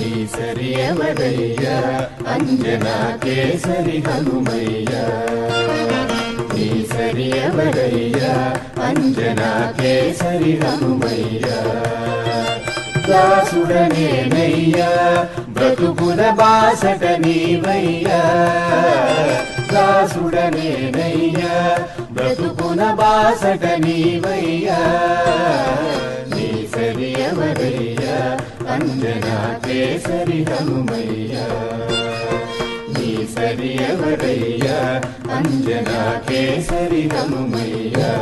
నీ సరి ఎవరయ్యా కేసరి హనుమయ్య నీ సరి అంజన అంజనా కేసరి హనుమయ్యా. దాసుడనేనయ్యా బ్రతుకుల బాసట నీవయ్యా. దాసుడనేనయ్యా బ్రతుకుల బాసట నీవయ్యా. అంజనా కేసరి హనుమయ్యా నీ సరి ఎవరయ్యా అంజనా కేసరి హనుమయ్యా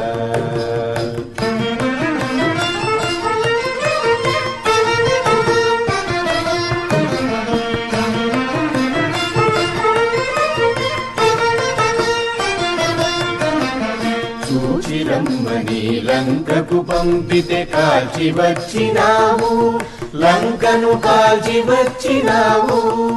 చూచిరమ్మని లంకకు పంపితే కాల్చి వచ్చినావు. లంకను కాల్చి వచ్చినావు.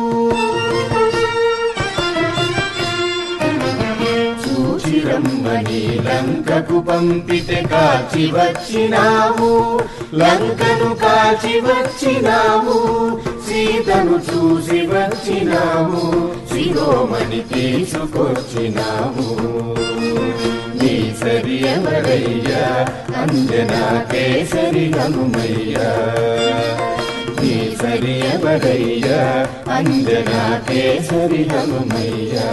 లంకకు పంపితే కాచి వచ్చినావు. లంకను కాచి వచ్చినావు. సీతను చూసి వచ్చినావు. శిరోమణి తీసుకొచ్చినావు. నీ సరి ఎవరయ్యా? అంజనా కేసరి హనుమయ్యా. నీ అంజనా కేసరి హనుమయ్యా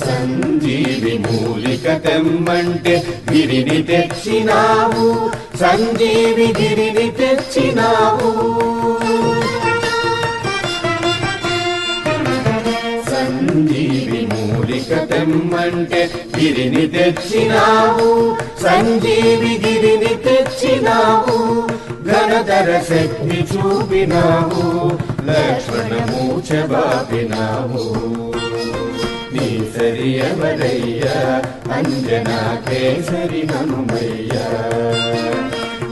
సంజీవి మూలిక తెమ్మంటే గిరిని తెచ్చినావు సంజీవి గిరిని తెచ్చినావు మూలిక తెమ్మంటే గిరిని తెచ్చినావు సంజీవి గిరిని తెచ్చినావు ఘనధర శక్తి చూపినావు లక్ష్మణ మూచబాపినావు నీ సరి ఎవరయ్యా అంజనా కేసరి హనుమయ్యా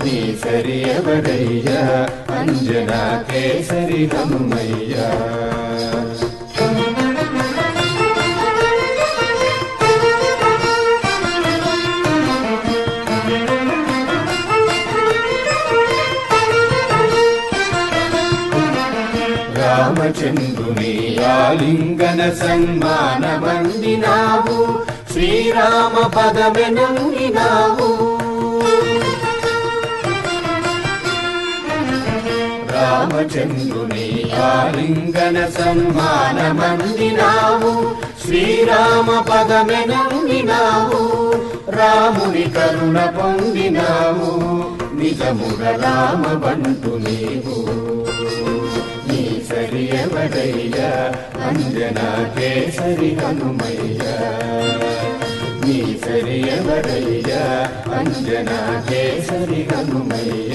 నీ సరి ఎవరయ్యా అంజనా కేసరి హనుమయ్యా రామచంద్రుని ఆలింగన సన్మానమందినావు శ్రీరామ పదమెనంగినావు రామచంద్రుని ఆలింగన సన్మానమందినావు శ్రీరామ పదమెనంగినావు రాముని కరుణ పొందినావు నిజముగ రామ బంటు నీవు నీ అంజనా కేసరి హనుమయ్య నీ సరియవడయ్య అంజనా కేసరి హనుమయ్య